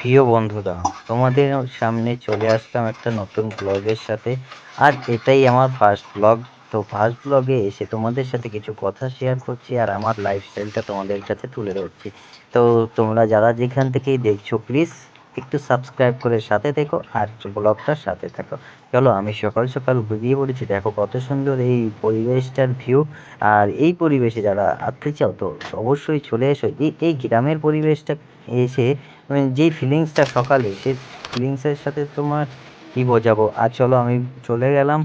প্রিয় বন্ধুরা, তোমাদের সামনে চলে আসলাম একটা নতুন ব্লগের সাথে। আর এটাই আমার ফার্স্ট ব্লগ তো ফার্স্ট ব্লগে এসে তোমাদের সাথে কিছু কথা শেয়ার করছি আর আমার লাইফস্টাইলটা তোমাদের কাছে তুলে ধরছি। তো তোমরা যারা যেখান থেকেই দেখছ প্লিজ একটু সাবস্ক্রাইব করে সাথে থেকো আর ব্লগটার সাথে থাকো। চলো, আমি সকাল সকাল বেরিয়ে পড়েছি। দেখো কত সুন্দর এই পরিবেশটার ভিউ আর এই পরিবেশে যারা আসতে চাও, তো অবশ্যই চলে এসো। এই গ্রামের পরিবেশটা এসে মানে যেই ফিলিংসটা সকালে, সেই ফিলিংসের সাথে তোমার কী বোঝাবো? আর চলো আমি চলে গেলাম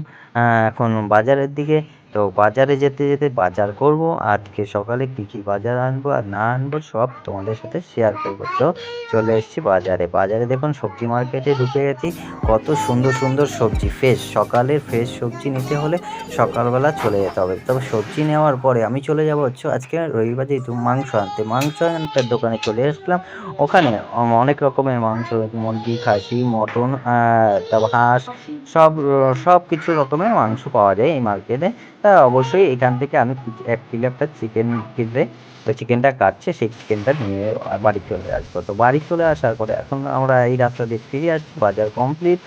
এখন বাজারের দিকে। তো বাজারে যেতে যেতে বাজার করব, আজকে সকালে কী কী বাজার আনব আর না আনব সব তোমাদের সাথে শেয়ার করব। তো চলে এসেছি বাজারে। বাজারে দেখুন সবজি মার্কেটে ঢুকে গেছি। কত সুন্দর সুন্দর সবজি ফ্রেশ সকালের ফ্রেশ সবজি নিতে হলে সকালবেলা চলে যেতে হবে। তবে সবজি নেওয়ার পরে আমি চলে যাব হচ্ছে আজকে রবিবার যেহেতু মাংস আনতে। মাংস আনতে দোকানে চলে আসলাম। ওখানে অনেক রকমের মাংস, মুরগি, খাসি, মটন তারপর হাঁস, সব সব কিছু রকমের মাংস পাওয়া যায় এই মার্কেটে তা অবশ্যই এখান থেকে আমি এক কিলো একটা চিকেন কিনলে তো চিকেনটা কাটছে, সেই চিকেনটা নিয়ে বাড়ি চলে আসব। তো বাড়ি চলে আসার পরে এখন আমরা এই রাস্তা দিয়ে ফিরে আসছি, বাজার কমপ্লিট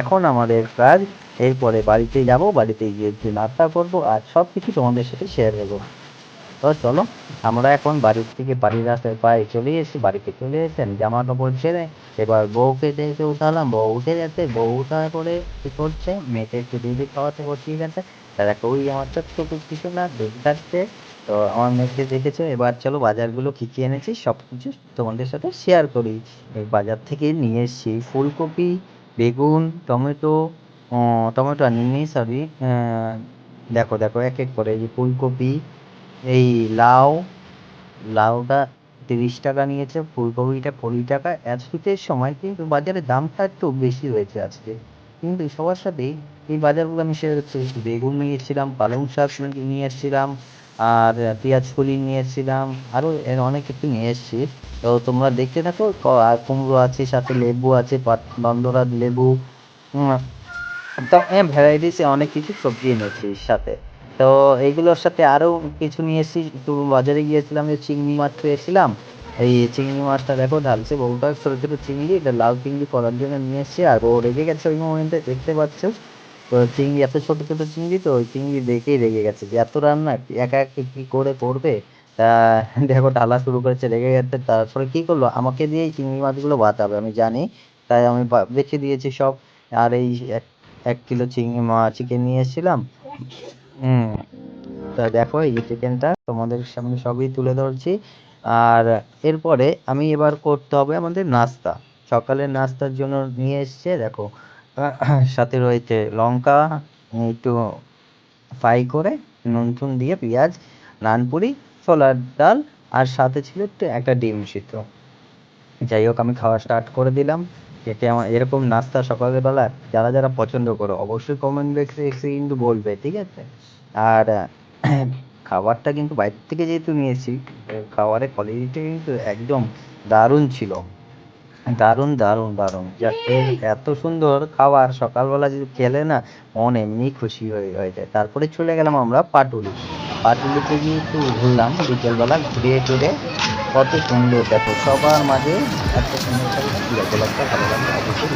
এখন আমাদের কাজ, এরপরে বাড়িতে যাব বাড়িতে গিয়ে নাস্তা করব আর সব কিছু তোমাদের সাথে শেয়ার করব। তো চলো, আমরা এখন বাড়ির থেকে বাড়ির রাস্তায় পায়ে চলে এসেছি বাড়িতে চলে এসেছেন জামা কাপড় ছেড়ে এবার বউকে দেখে উঠালাম। বউ উঠে যাচ্ছে বউ উঠার পরে কী করছে? মেয়েকে একটু দিদি খাওয়াতে বসিয়ে গেছে। তারা ওই আমার ছোট্ট কিছু না খাচ্ছে তো আমার মেয়েকে দেখেছ? এবার চলো বাজারগুলো কী কী এনেছি, সব কিছু তোমাদের সাথে শেয়ার করি। এই বাজার থেকে নিয়ে এসেছি ফুলকপি, বেগুন, টমেটো টমেটো আনিনি সরি দেখো দেখো, এক এক করে। এই ফুলকপি, এই লাউ, লাউটা তিরিশ টাকা নিয়েছে, ফুলকপিটা কুড়ি টাকা। এত শীতের সময় কিন্তু বাজারে দামটা একটু বেশি হয়েছে আজকে। কিন্তু সবার সাথেই এই বাজারগুলো আমি শেয়ার করছি। বেগুন নিয়েছিলাম, পালং শাক নিয়ে এসেছিলাম আর পেঁয়াজ কলি নিয়ে এসেছিলাম আরও এর অনেক কিছু নিয়ে এসেছি। তো তোমরা দেখতে থাকো আর কুমড়ো আছে, সাথে লেবু আছে নন্দরাজ লেবু তো ভ্যারাইটিস অনেক কিছু সবজি এনেছি সাথে। তো এইগুলোর সাথে আরও কিছু নিয়ে এসেছি। একটু বাজারে গিয়েছিলাম, যে চিংড়ি মাছ পেয়েছিলাম এই চিংড়ি মাছটা দেখো, ঢালছে বউটা, ছোটো ছোটো চিংড়ি, এটা লাল চিংড়ি করার জন্য নিয়ে এসেছি, আর ও রেগে গেছে ওই মোমেন্টে, দেখতে পাচ্ছ? তো চিংড়ি এত ছোটো ছোটো চিংড়ি তো, ওই চিংড়ি দেখেই রেগে গেছে, যে এত রান্না, একা একা কী করে করবে? তা দেখো, ঢালা শুরু করেছে, রেগে গেছে, তারপরে কী করল? আমাকে দিয়েই চিংড়ি মাছগুলো বাঁচাবে, আমি জানি, তাই আমি বেছে দিয়েছি সব, আর এই এক কিলো চিংড়ি মাছ চিকেন নিয়ে এসেছিলাম। হুম, তা দেখো, এই চিকেনটা তোমাদের সামনে সবই তুলে ধরছি। আর এরপরে আমি এবার করতে হবে আমাদের নাস্তা। সকালের নাস্তার জন্য নিয়ে এসছে, দেখো সাথে রয়েছে লঙ্কা, একটু ফ্রাই করে, নুন টুন দিয়ে পেঁয়াজ, নানপুরি, ছোলার ডাল, আর সাথে ছিল একটু একটা ডিম সিদ্ধ। যাই হোক, আমি খাওয়া স্টার্ট করে দিলাম। এতে আমার এরকম নাস্তা সকালবেলা যারা যারা পছন্দ করো, অবশ্যই কমেন্ট বক্সে এসে কিন্তু বলবে, ঠিক আছে? আর খাবারটা কিন্তু বাইরে থেকে যেহেতু নিয়েছি খাবারের কোয়ালিটিটা কিন্তু একদম দারুণ ছিল। দারুণ দারুণ দারুণ। এত সুন্দর খাবার সকালবেলা যদি খেলে না, মন এমনি খুশি হয়ে হয়ে যায়। তারপরে চলে গেলাম আমরা পাটুলি। পাটুলিতে গিয়ে একটু ঘুরলাম, বিকেলবেলা ঘুরে টুরে কত সুন্দর দেখো, সবার মাঝে এত সুন্দর ভালো লাগে অবশ্যই